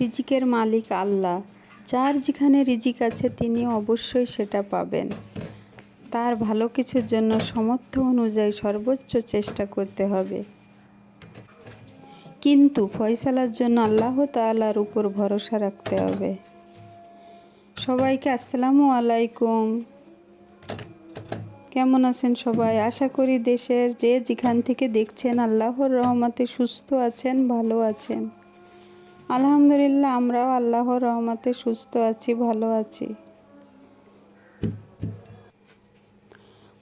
রিজিকের মালিক আল্লাহ। যার যেখানে রিজিক আছে, তিনি অবশ্যই সেটা পাবেন। তার ভালো কিছুর জন্য সমর্থ অনুযায়ী সর্বোচ্চ চেষ্টা করতে হবে। কিন্তু ফয়সালার জন্য আল্লাহ তাআলার উপর ভরসা রাখতে হবে। সবাইকে আসসালামু আলাইকুম। কেমন আছেন সবাই? আশা করি দেশের যে যেখান থেকে দেখছেন, আল্লাহর রহমতে সুস্থ আছেন, ভালো আছেন। আলহামদুলিল্লাহ, আমরাও আল্লাহর রহমতে সুস্থ আছি, ভালো আছি।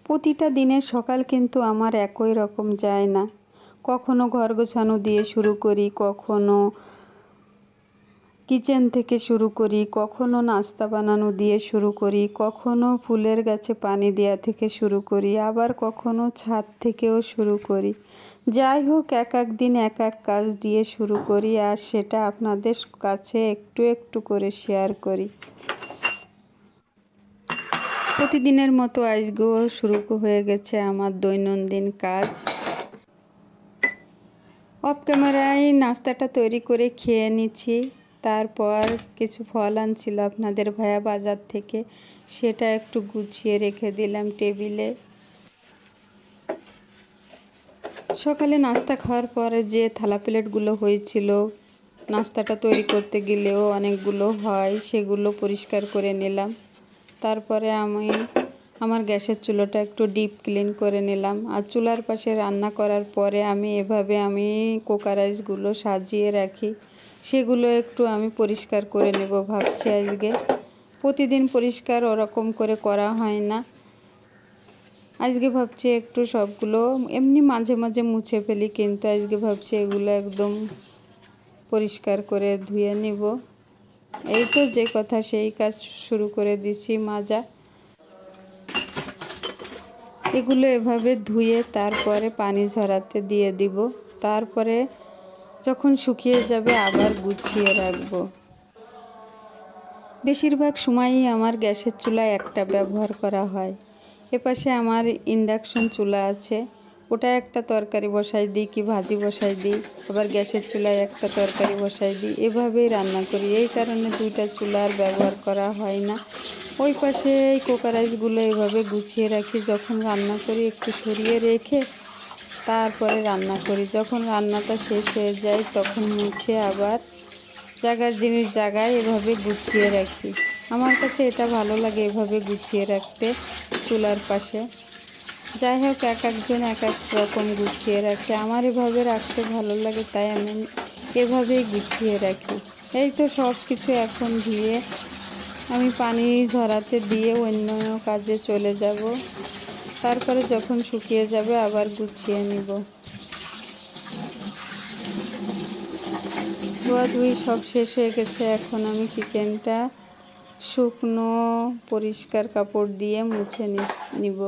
প্রতিটা দিনের সকাল কিন্তু আমার একই রকম যায় না। কখনো ঘর গোছানো দিয়ে শুরু করি, কখনো কিচেন থেকে শুরু করি, কখনো নাস্তা বানানো দিয়ে শুরু করি, কখনো ফুলের গাছে পানি দেওয়া থেকে শুরু করি, আবার কখনো ছাদ থেকেও শুরু করি। যাই হোক, এক এক দিন এক এক কাজ দিয়ে শুরু করি আর সেটা আপনাদের কাছে একটু একটু করে শেয়ার করি। প্রতিদিনের মতো আজকেও শুরু হয়ে গেছে আমার দৈনন্দিন কাজ। অফ ক্যামেরায় নাস্তাটা তৈরি করে খেয়ে নিচ্ছি। তারপর কিছু ফল আনছিল আপনাদের ভাইয়া বাজার থেকে। সেটা একটু গুছিয়ে রেখে দিলাম টেবিলে। সকালে নাস্তা খাওয়ার পরে যে থালা প্লেটগুলো হয়েছিল, নাস্তাটা তৈরি করতে গেলেও অনেকগুলো হয়, সেগুলো পরিষ্কার করে নিলাম। তারপরে আমি আমার গ্যাসের চুলোটা একটু ডিপ ক্লিন করে নিলাম। আর চুলার পাশে রান্না করার পরে আমি এভাবে আমি কোকারাইসগুলো সাজিয়ে রাখি। সেগুলো একটু আমি পরিষ্কার করে নেব ভাবছি আজকে। প্রতিদিন পরিষ্কার ওরকম করে করা হয় না। আজকে ভাবছি একটু সবগুলো এমনি মাঝে মাঝে মুছে ফেলি, কিন্তু আজকে ভাবছি এগুলো একদম পরিষ্কার করে ধুয়ে নিব। এই তো যে কথা, সেই কাজ শুরু করে দিছি মাজা। এগুলো এভাবে ধুয়ে তারপরে পানি ঝরাতে দিয়ে দিব। তারপরে যখন শুকিয়ে যাবে আবার গুছিয়ে রাখব। বেশিরভাগ সময়ই আমার গ্যাসের চুলা একটা ব্যবহার করা হয়। এপাশে আমার ইন্ডাকশন চুলা আছে। ওটা একটা তরকারি বসাই দিই কি ভাজি বসাই দিই, আবার গ্যাসের চুলায় একটা তরকারি বসাই দিই। এভাবেই রান্না করি। এই কারণে দুইটা চুলার ব্যবহার করা হয় না। ওই পাশে এই কোকারাইসগুলো এভাবে গুছিয়ে রাখি। যখন রান্না করি একটু সরিয়ে রেখে তারপরে রান্না করি। যখন রান্নাটা শেষ হয়ে যায়, তখন মুছে আবার জায়গার জিনিস জায়গায় এভাবে গুছিয়ে রাখি। আমার কাছে এটা ভালো লাগে এভাবে গুছিয়ে রাখতে চুলার পাশে। যাই হোক, এক একজন এক এক রকম গুছিয়ে রাখে। আমার এভাবে রাখতে ভালো লাগে, তাই আমি এভাবেই গুছিয়ে রাখি। এই তো সব কিছু এখন ধুয়ে আমি পানি ঝরাতে দিয়ে অন্য কাজে চলে যাব। তারপরে যখন শুকিয়ে যাবে আবার গুছিয়ে নিব। ধোয়াধুয়ি সব শেষ হয়ে গেছে। এখন আমি কিচেনটা শুকনো পরিষ্কার কাপড় দিয়ে মুছে নিব।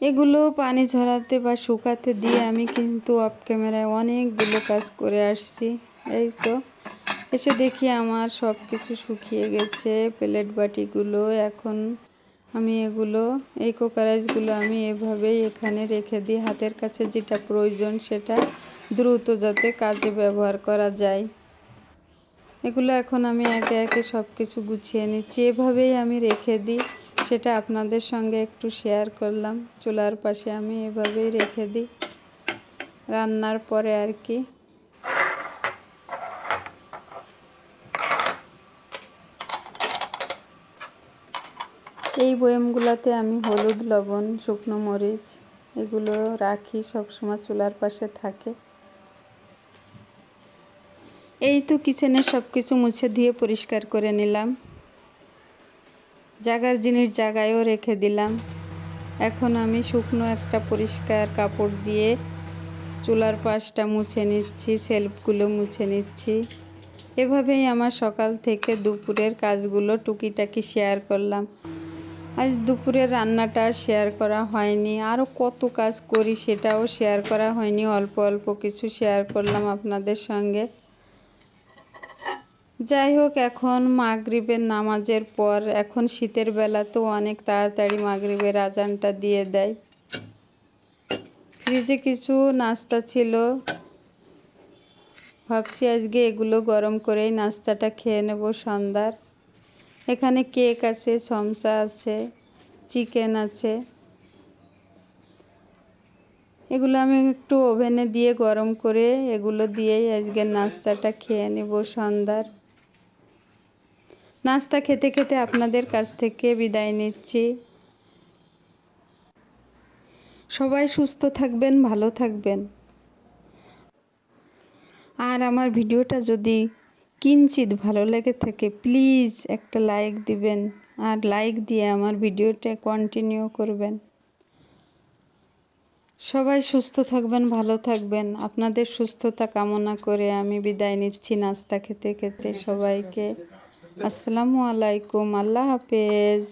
এগুলো পানি ঝরাতে বা শুকাতে দিয়ে আমি কিন্তু অফ ক্যামেরায় অনেকগুলো কাজ করে আসছি। এই তো। এসে দেখি আমার সব কিছু শুকিয়ে গেছে, প্লেট বাটিগুলো, এখন আমি এগুলো, এই কোকারাইজগুলো আমি এভাবেই এখানে রেখে দিই। হাতের কাছে যেটা প্রয়োজন সেটা দ্রুত যাতে কাজে ব্যবহার করা যায়। এগুলো এখন আমি একে একে সব কিছু গুছিয়ে নিচ্ছি। এভাবেই আমি রেখে দিই, সেটা আপনাদের সঙ্গে একটু শেয়ার করলাম। চুলার পাশে আমি এভাবেই রেখে দিই। রান্নার পরে আর কি। এই বয়ামগুলোতে আমি হলুদ, লবণ, শুকনো মরিচ এগুলো রাখি সবসময় চুলার পাশে থাকে। এই তো কিচেনে সব কিছু মুছে ধুয়ে পরিষ্কার করে নিলাম। জাগার জিনিস জায়গায়ও রেখে দিলাম। এখন আমি শুকনো একটা পরিষ্কার কাপড় দিয়ে চুলার পাশটা মুছে নিচ্ছি, সেলফগুলো মুছে নিচ্ছি। এভাবেই আমার সকাল থেকে দুপুরের কাজগুলো টুকিটাকি শেয়ার করলাম। আজ দুপুরের রান্নাটা শেয়ার করা হয়নি। আরও কত কাজ করি সেটাও শেয়ার করা হয়নি। অল্প অল্প কিছু শেয়ার করলাম আপনাদের সঙ্গে। যাই হোক, এখন মাগরিবের নামাজের পর, এখন শীতের বেলা তো অনেক তাড়াতাড়ি মাগরিবের আজানটা দিয়ে দেয়। ফ্রিজে কিছু নাস্তা ছিল। ভাবছি আজকে এগুলো গরম করেই নাস্তাটা খেয়ে নেব সন্ধ্যার। এখানে কেক আছে, সমসা আছে, চিকেন আছে। এগুলো আমি একটু ওভেনে দিয়ে গরম করে এগুলো দিয়েই আজকে নাস্তাটা খেয়ে নেব সন্ধ্যার। নাস্তা খেতে খেতে আপনাদের কাছ থেকে বিদায় নিচ্ছি। সবাই সুস্থ থাকবেন, ভালো থাকবেন। আর আমার ভিডিওটা যদি কিঞ্চিত ভালো লেগে থাকে, প্লিজ একটা লাইক দিবেন আর লাইক দিয়ে আমার ভিডিওটা কন্টিনিউ করবেন। সবাই সুস্থ থাকবেন, ভালো থাকবেন। আপনাদের সুস্থতা কামনা করে আমি বিদায় নিচ্ছি নাস্তা খেতে খেতে সবাইকে। আসসালামু আলাইকুম, আল্লাহ হাফেজ।